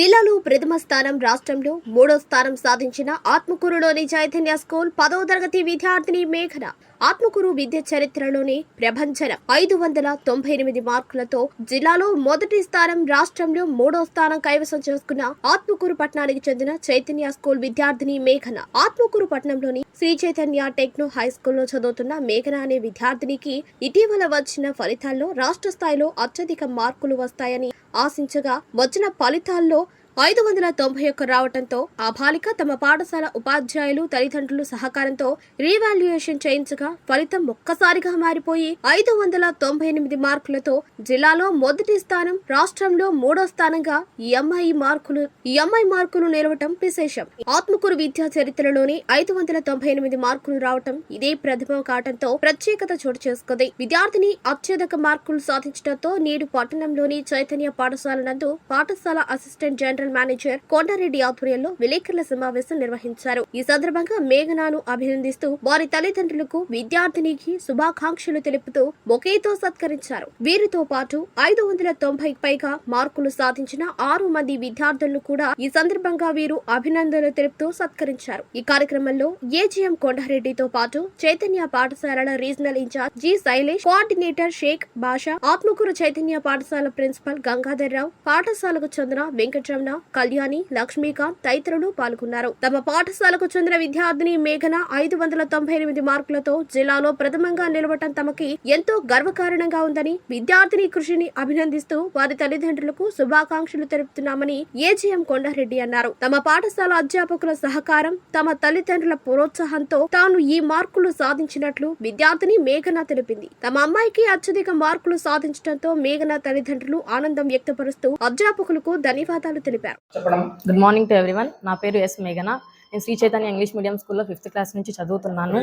జిల్లాలో ప్రథమ స్థానం రాష్ట్రంలో మూడో స్థానం సాధించిన ఆత్మకూరులోని చైతన్య స్కూల్ పదవ తరగతి విద్యార్థిని మేఘన. ఆత్మకూరు విద్య చరిత్రలోని ప్రభంజనం. ఐదు వందల తొంభై ఎనిమిది మార్కులతో జిల్లాలో మొదటి స్థానం రాష్ట్రంలో మూడో స్థానం కైవసం చేసుకున్న ఆత్మకూరు పట్టణానికి చెందిన చైతన్య స్కూల్ విద్యార్థిని మేఘన. ఆత్మకూరు పట్టణంలోని శ్రీ చైతన్య టెక్నో హై స్కూల్లో చదువుతున్న మేఘన అనే విద్యార్థినికి ఇటీవల వచ్చిన ఫలితాల్లో రాష్ట్ర స్థాయిలో అత్యధిక మార్కులు వస్తాయని ఆశించగా వచ్చిన ఫలితాల్లో ఐదు వందల తొంభై ఒక్క రావడంతో ఆ బాలిక తమ పాఠశాల ఉపాధ్యాయులు తల్లిదండ్రులు సహకారంతో రీవాల్యుయేషన్ చేయించగా ఫలితం ఒక్కసారిగా మారిపోయి ఐదు వందల తొంభై ఎనిమిది మార్కులతో జిల్లాలో మొదటి స్థానం రాష్ట్రంలో మూడో స్థానంగా ఈ అమ్మాయి మార్కులు ఈ అమ్మాయి మార్కులు నిలవటం విశేషం. ఆత్మకూరు విద్యా చరిత్రలోని ఐదు వందల తొంభై ఎనిమిది మార్కులు రావటం ఇదే ప్రథమం కావటంతో ప్రత్యేకత చోటు చేసుకుంది. విద్యార్థిని అత్యధిక మార్కులు సాధించడంతో నేడు పట్టణంలోని చైతన్య పాఠశాల నందు పాఠశాల అసిస్టెంట్ జనరల్ మేనేజర్ కొండారెడ్డి ఆధ్వర్యంలో విలేకరుల సమావేశం నిర్వహించారు. ఈ సందర్భంగా మేఘనాను అభినందిస్తూ వారి తల్లిదండ్రులకు విద్యార్థినికి శుభాకాంక్షలు తెలుపుతూ బొకేతో సత్కరించారు. వీరితో పాటు ఐదు వందల తొంభై పైగా మార్కులు సాధించిన ఆరు మంది విద్యార్థులను కూడా ఈ సందర్భంగా వీరు అభినందనలు తెలుపుతూ సత్కరించారు. ఈ కార్యక్రమంలో ఏజీఎం కొండారెడ్డితో పాటు చైతన్య పాఠశాలల regional incharge G Shailesh coordinator Shaik Basha Atmakur Chaitanya పాఠశాల ప్రిన్సిపల్ గంగాధర్ రావు పాఠశాలకు చెందిన వెంకటరమణ కళ్యాణి లక్ష్మీకాంత్ తదితరులు పాల్గొన్నారు. తమ పాఠశాలకు చెందిన విద్యార్థిని మేఘన ఐదు వందల తొంభై ఎనిమిది మార్కులతో జిల్లాలో ప్రథమంగా నిలవటం తమకి ఎంతో గర్వకారణంగా ఉందని విద్యార్థిని కృషిని అభినందిస్తూ వారి తల్లిదండ్రులకు శుభాకాంక్షలు తెలుపుతున్నామని ఏజీఎం కొండారెడ్డి అన్నారు. తమ పాఠశాల అధ్యాపకుల సహకారం తమ తల్లిదండ్రుల ప్రోత్సాహంతో తాను ఈ మార్కులు సాధించినట్లు విద్యార్థిని మేఘన తెలిపింది. తమ అమ్మాయికి అత్యధిక మార్కులు సాధించడంతో మేఘన తల్లిదండ్రులు ఆనందం వ్యక్తపరుస్తూ అధ్యాపకులకు ధన్యవాదాలు తెలిపారు చెప్పడం గుడ్ మార్నింగ్ టు ఎవ్రీవన్ నా పేరు ఎస్ మేఘన. నేను శ్రీ చైతన్య ఇంగ్లీష్ మీడియం స్కూల్లో ఫిఫ్త్ క్లాస్ నుంచి చదువుతున్నాను.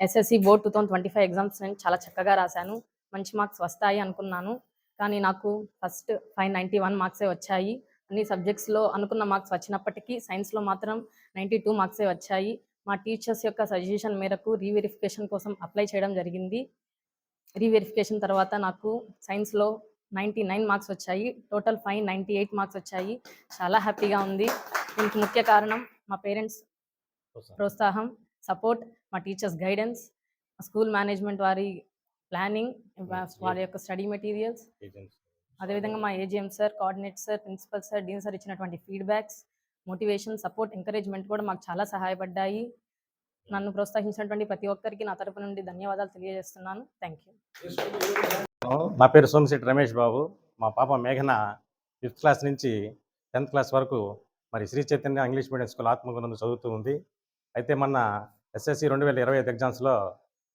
SSC board two thousand twenty five exams నేను చాలా చక్కగా రాశాను. మంచి మార్క్స్ వస్తాయి అనుకున్నాను. కానీ నాకు ఫస్ట్ ఫైవ్ నైంటీ వన్ మార్క్సే వచ్చాయి. అన్ని సబ్జెక్ట్స్లో అనుకున్న మార్క్స్ వచ్చినప్పటికీ సైన్స్లో మాత్రం నైంటీ టూ మార్క్సే వచ్చాయి. మా టీచర్స్ యొక్క సజెషన్ మేరకు రీవెరిఫికేషన్ కోసం అప్లై చేయడం జరిగింది. రీవెరిఫికేషన్ తర్వాత నాకు సైన్స్లో నైంటీ నైన్ మార్క్స్ వచ్చాయి. Total five ninety eight marks వచ్చాయి. చాలా హ్యాపీగా ఉంది. దీనికి ముఖ్య కారణం మా పేరెంట్స్ ప్రోత్సాహం. సపోర్ట్ మా టీచర్స్ గైడెన్స్ స్కూల్ మేనేజ్మెంట్ వారి ప్లానింగ్ వారి యొక్క స్టడీ మెటీరియల్స్. అదేవిధంగా మా AGM sir coordinate sir principal sir dean sir ఇచ్చినటువంటి ఫీడ్బ్యాక్స్ మోటివేషన్ సపోర్ట్ ఎంకరేజ్మెంట్ కూడా మాకు చాలా సహాయపడ్డాయి. నన్ను ప్రోత్సహించినటువంటి ప్రతి ఒక్కరికి నా తరపు నుండి ధన్యవాదాలు తెలియజేస్తున్నాను. థ్యాంక్ యూ నా పేరు సోమశెట్టి రమేష్ బాబు. మా పాప మేఘన ఫిఫ్త్ క్లాస్ నుంచి టెన్త్ క్లాస్ వరకు మరి Sri Chaitanya English medium school ఆత్మగుణం చదువుతూ ఉంది. అయితే మొన్న ఎస్ఎస్సి రెండు వేల ఇరవై ఐదు ఎగ్జామ్స్లో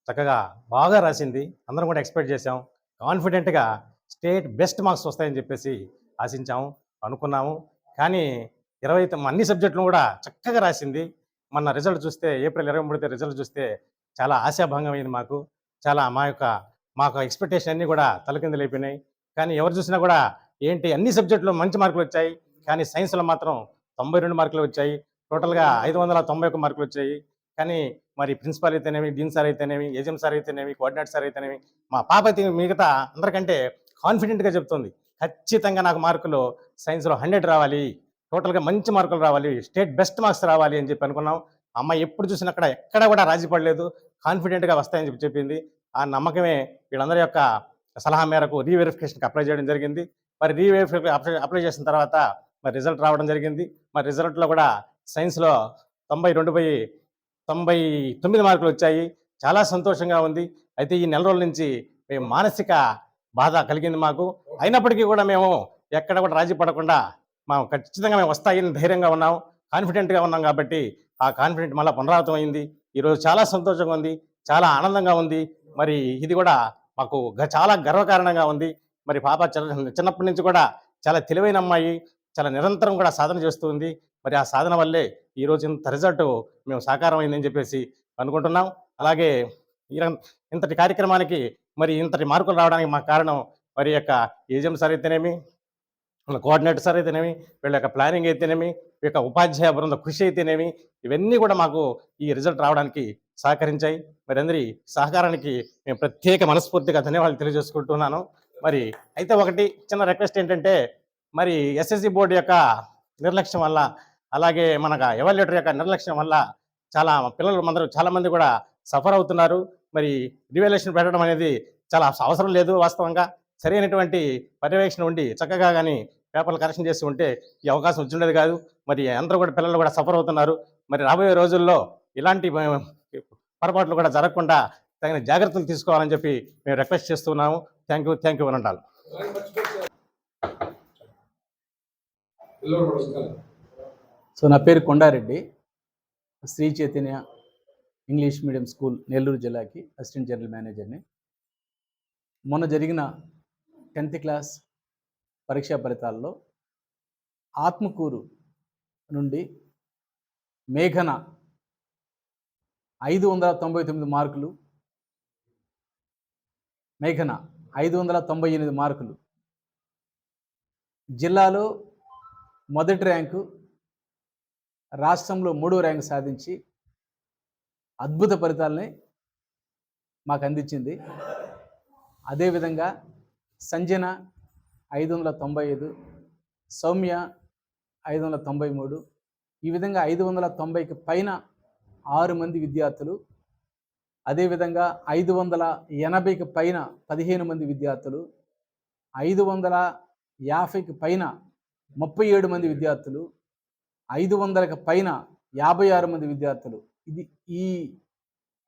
చక్కగా బాగా రాసింది. అందరం కూడా ఎక్స్పెక్ట్ చేసాం కాన్ఫిడెంట్గా స్టేట్ బెస్ట్ మార్క్స్ వస్తాయని చెప్పేసి ఆశించాము అనుకున్నాము. కానీ ఇరవై అన్ని సబ్జెక్టులు కూడా చక్కగా రాసింది. మొన్న రిజల్ట్ చూస్తే ఏప్రిల్ ఇరవై మూడు రిజల్ట్ చూస్తే చాలా ఆశాభంగమైంది మాకు. చాలా మా యొక్క మాకు ఎక్స్పెక్టేషన్ అన్నీ కూడా తలకిందులు అయిపోయినాయి కానీ ఎవరు చూసినా కూడా ఏంటి అన్ని సబ్జెక్టులో మంచి మార్కులు వచ్చాయి. కానీ సైన్స్లో మాత్రం తొంభై రెండు మార్కులు వచ్చాయి. టోటల్గా ఐదు వందల తొంభై ఒక్క మార్కులు వచ్చాయి. కానీ మరి ప్రిన్సిపాల్ అయితేనేమి డీన్ సార్ అయితేనేమి ఏజెం సార్ అయితేనేమి కోఆర్డినేటర్ సార్ అయితేనేమి మా పాప అయితే మిగతా అందరికంటే కాన్ఫిడెంట్గా చెప్తుంది. ఖచ్చితంగా నాకు మార్కులు సైన్స్లో హండ్రెడ్ రావాలి. టోటల్గా మంచి మార్కులు రావాలి. స్టేట్ బెస్ట్ మార్క్స్ రావాలి అని చెప్పి అనుకున్నాం. అమ్మాయి ఎప్పుడు చూసినా అక్కడ ఎక్కడ కూడా రాజీ పడలేదు. కాన్ఫిడెంట్గా వస్తాయని చెప్పి చెప్పింది. ఆ నమ్మకమే వీళ్ళందరి యొక్క సలహా మేరకు రీవెరిఫికేషన్కి అప్లై చేయడం జరిగింది. మరి రీవెరిఫికేషన్ అప్లై అప్లై చేసిన తర్వాత మరి రిజల్ట్ రావడం జరిగింది. మరి రిజల్ట్లో కూడా సైన్స్లో తొంభై రెండు పై తొంభై తొమ్మిది మార్కులు వచ్చాయి. చాలా సంతోషంగా ఉంది. అయితే ఈ నెల రోజుల నుంచి మేము మానసిక బాధ కలిగింది మాకు. అయినప్పటికీ కూడా మేము ఎక్కడ కూడా రాజీ పడకుండా మా ఖచ్చితంగా మేము వస్తాయని ధైర్యంగా ఉన్నాం. కాన్ఫిడెంట్గా ఉన్నాం కాబట్టి ఆ కాన్ఫిడెంట్ మళ్ళీ పునరావృతం అయింది ఈరోజు చాలా సంతోషంగా ఉంది. చాలా ఆనందంగా ఉంది. మరి ఇది కూడా మాకు గ- చాలా గర్వకారణంగా ఉంది. మరి పాప చిన్నప్పటి నుంచి కూడా చాలా తెలివైన అమ్మాయి చాలా నిరంతరం కూడా సాధన చేస్తూ ఉంది. మరి ఆ సాధన వల్లే ఈరోజు ఇంత రిజల్ట్ మేము సాకారం అయిందని చెప్పేసి అనుకుంటున్నాం. అలాగే ఇంతటి కార్యక్రమానికి మరి ఇంతటి మార్కులు రావడానికి మా కారణం మరి యొక్క ఏజెంట్ సార్ అయితేనేమి వాళ్ళ కోఆర్డినేటర్ సార్ అయితేనేమి వీళ్ళ యొక్క ప్లానింగ్ అయితేనేమి ఈ యొక్క ఉపాధ్యాయ బృంద కృషి అయితేనేమి ఇవన్నీ కూడా మాకు ఈ రిజల్ట్ రావడానికి సహకరించాయి. మరి అందరి సహకారానికి మేము ప్రత్యేక మనస్ఫూర్తిగా ధన్యవాదాలు తెలియజేసుకుంటున్నాను. మరి అయితే ఒకటి చిన్న రిక్వెస్ట్ ఏంటంటే మరి ఎస్ఎస్సి బోర్డు యొక్క నిర్లక్ష్యం వల్ల అలాగే మనకు ఎవాల్యుయేటర్ యొక్క నిర్లక్ష్యం వల్ల చాలా పిల్లలు అందరూ చాలామంది కూడా సఫర్ అవుతున్నారు. మరి రివాల్యుయేషన్ పెట్టడం అనేది చాలా అవసరం లేదు వాస్తవంగా. సరైనటువంటి పర్యవేక్షణ ఉండి చక్కగా కానీ పేపర్లు కరెక్షన్ చేసి ఉంటే ఈ అవకాశం వచ్చిండేది కాదు. మరి అందరూ కూడా పిల్లలు కూడా సఫర్ అవుతున్నారు. మరి రాబోయే రోజుల్లో ఇలాంటి పొరపాట్లు కూడా జరగకుండా తగిన జాగ్రత్తలు తీసుకోవాలని చెప్పి మేము రిక్వెస్ట్ చేస్తున్నాము. థ్యాంక్ యూ థ్యాంక్ యూ అనంటాను సో నా పేరు Kondareddy. Sri Chaitanya English medium school Nellore జిల్లాకి అసిస్టెంట్ జనరల్ మేనేజర్ని. మొన్న జరిగిన టెన్త్ క్లాస్ పరీక్షా ఫలితాల్లో ఆత్మకూరు నుండి మేఘన ఐదు వందల తొంభై తొమ్మిది మార్కులు మేఘన ఐదు వందల తొంభై ఎనిమిది మార్కులు. జిల్లాలో మొదటి ర్యాంకు రాష్ట్రంలో మూడో ర్యాంక్ సాధించి అద్భుత ఫలితాలని మాకు అందించింది. అదేవిధంగా సంజన ఐదు వందల తొంభై ఐదు సౌమ్య ఐదు వందల తొంభై మూడు. ఈ విధంగా ఐదు వందల తొంభైకి పైన ఆరు మంది విద్యార్థులు అదేవిధంగా ఐదు వందల ఎనభైకి పైన పదిహేను మంది విద్యార్థులు ఐదు వందల యాభైకి పైన ముప్పై ఏడు మంది విద్యార్థులు ఐదు వందలకు పైన యాభై ఆరు మంది విద్యార్థులు. ఇది ఈ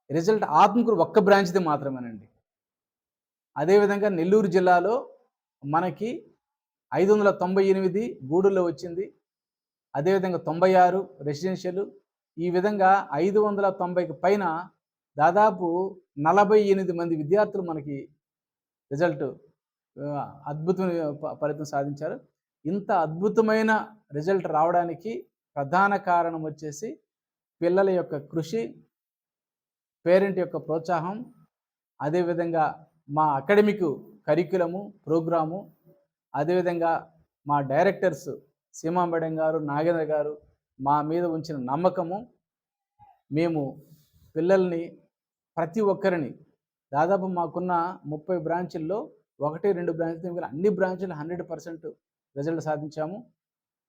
రిజల్ట్ ఆత్మకూరు ఒక్క బ్రాంచ్ది మాత్రమేనండి. అదేవిధంగా నెల్లూరు జిల్లాలో మనకి ఐదు వందల తొంభై ఎనిమిది గూడూరులో వచ్చింది. అదేవిధంగా తొంభై ఆరు రెసిడెన్షియల్. ఈ విధంగా ఐదు వందల తొంభైకి పైన దాదాపు నలభై ఎనిమిది మంది విద్యార్థులు మనకి రిజల్ట్ అద్భుతమైన ఫలితం సాధించారు. ఇంత అద్భుతమైన రిజల్ట్ రావడానికి ప్రధాన కారణం వచ్చేసి పిల్లల యొక్క కృషి పేరెంట్ యొక్క ప్రోత్సాహం అదేవిధంగా మా అకాడమిక్ కరిక్యులము ప్రోగ్రాము అదేవిధంగా మా డైరెక్టర్స్ సీమా గారు నాగేంద్ర గారు మా మీద ఉంచిన నమ్మకము మేము పిల్లల్ని ప్రతి ఒక్కరిని దాదాపు మాకున్న ముప్పై బ్రాంచుల్లో ఒకటి రెండు బ్రాంచ్లు అన్ని బ్రాంచ్లు హండ్రెడ్ పర్సెంట్ రిజల్ట్ సాధించాము.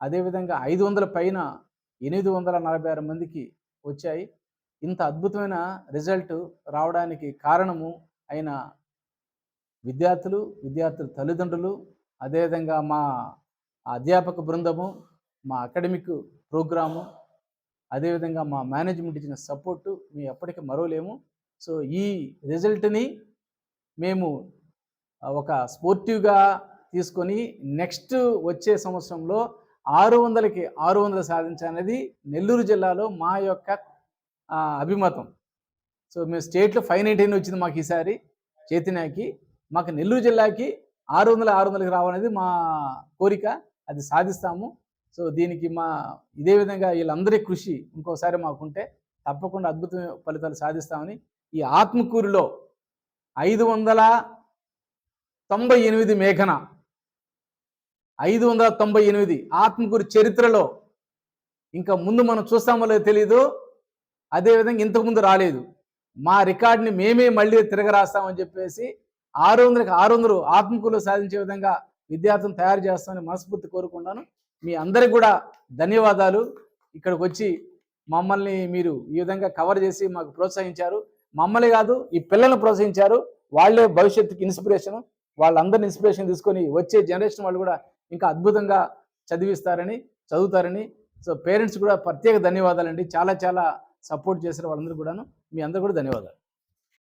అదేవిధంగా ఐదు వందల పైన ఎనిమిది వందల నలభై ఆరు మందికి వచ్చాయి. ఇంత అద్భుతమైన రిజల్ట్ రావడానికి కారణము అయిన విద్యార్థులు విద్యార్థుల తల్లిదండ్రులు అదేవిధంగా మా అధ్యాపక బృందము మా అకాడమిక్ ప్రోగ్రాము అదేవిధంగా మా మేనేజ్మెంట్ ఇచ్చిన సపోర్టు మీ ఎప్పటికీ మరోలేము సో ఈ రిజల్ట్ని మేము ఒక స్పోర్టివ్గా తీసుకొని నెక్స్ట్ వచ్చే సంవత్సరంలో ఆరు వందలకి ఆరు వందలు సాధించాలనేది నెల్లూరు జిల్లాలో మా యొక్క అభిమతం. సో మేము స్టేట్లో ఫైవ్ నైన్టీన్ వచ్చింది మాకు ఈసారి చైతన్యకి. మాకు నెల్లూరు జిల్లాకి ఆరు వందల ఆరు వందలకి రావనేది మా కోరిక. అది సాధిస్తాము. సో దీనికి మా ఇదే విధంగా వీళ్ళందరి కృషి ఇంకోసారి మాకుంటే తప్పకుండా అద్భుతమైన ఫలితాలు సాధిస్తామని ఈ ఆత్మకూరులో ఐదు వందల తొంభై ఎనిమిది మేఘన ఐదు వందల తొంభై ఎనిమిది ఆత్మకూరు చరిత్రలో ఇంకా ముందు మనం చూస్తామో లేదో తెలీదు. అదేవిధంగా ఇంతకుముందు రాలేదు. మా రికార్డుని మేమే మళ్ళీ తిరగరాస్తామని చెప్పేసి ఆరు వందలకి ఆరు వందలు ఆత్మకులు సాధించే విధంగా విద్యార్థులను తయారు చేస్తామని మనస్ఫూర్తి కోరుకుంటాను మీ అందరికి కూడా ధన్యవాదాలు. ఇక్కడికి వచ్చి మమ్మల్ని మీరు ఈ విధంగా కవర్ చేసి మాకు ప్రోత్సహించారు. మమ్మల్ని కాదు ఈ పిల్లల్ని ప్రోత్సహించారు. వాళ్ళే భవిష్యత్తుకి ఇన్స్పిరేషన్ వాళ్ళందరిని ఇన్స్పిరేషన్ తీసుకొని వచ్చే జనరేషన్ వాళ్ళు కూడా ఇంకా అద్భుతంగా చదివిస్తారని చదువుతారని. సో పేరెంట్స్ కూడా ప్రత్యేక ధన్యవాదాలండి. చాలా చాలా సపోర్ట్ చేసిన వాళ్ళందరూ కూడాను. మీ అందరూ కూడా ధన్యవాదాలు.